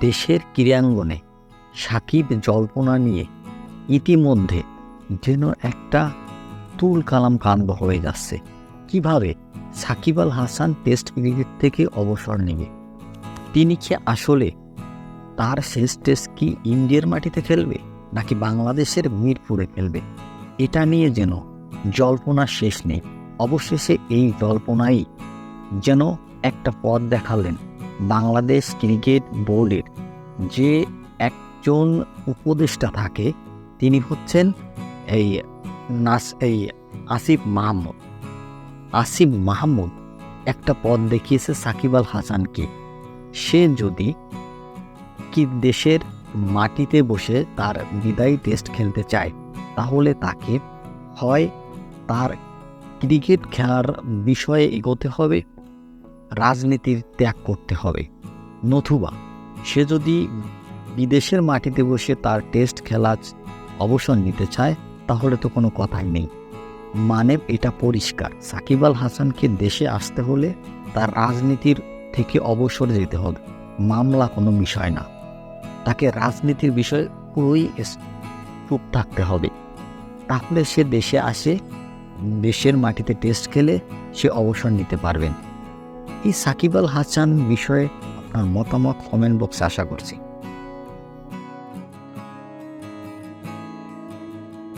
দেশের ক্রীড়াঙ্গনে সাকিব জল্পনা নিয়ে ইতিমধ্যে যেন একটা তুল কালাম কাণ্ড হয়ে যাচ্ছে। কীভাবে সাকিব আল হাসান টেস্ট ক্রিকেট থেকে অবসর নেবে? তিনি কি আসলে তার শেষ টেস্ট কি ইন্ডিয়ার মাটিতে খেলবে নাকি বাংলাদেশের মিরপুরে খেলবে? এটা নিয়ে যেন জল্পনা শেষ নেই। অবশেষে এই জল্পনাই যেন একটা পথ দেখালেন বাংলাদেশ ক্রিকেট বোর্ডের যে একজন উপদেষ্টা থাকে, তিনি হচ্ছেন এই নাস, এই আসিফ মাহমুদ। আসিফ মাহমুদ একটা পদ দেখিয়েছে সাকিব আল হাসানকে। সে যদি কি দেশের মাটিতে বসে তার বিদায়ী টেস্ট খেলতে চায়, তাহলে তাকে হয় তার ক্রিকেট খেলার বিষয়ে এগোতে হবে। রাজনীতির ত্যাগ করতে হবে। নতুবা, সে যদি বিদেশের মাটিতে বসে তার টেস্ট খেলা অবসর নিতে চায়, তাহলে তো কোনো কথাই নেই। মানে এটা পরিষ্কার। সাকিব আল হাসানকে দেশে আসতে হলে তার রাজনীতির থেকে অবসর যেতে হবে। মামলা কোনো বিষয় না। তাকে রাজনীতির বিষয়ে পুরোই চুপ থাকতে হবে। তাহলে সে দেশে আসে, দেশের মাটিতে টেস্ট খেলে সে অবসর নিতে পারবেন। এই সাকিব আল হাসান বিষয়ে আপনার মতামত কমেন্ট বক্সে আশা করছি।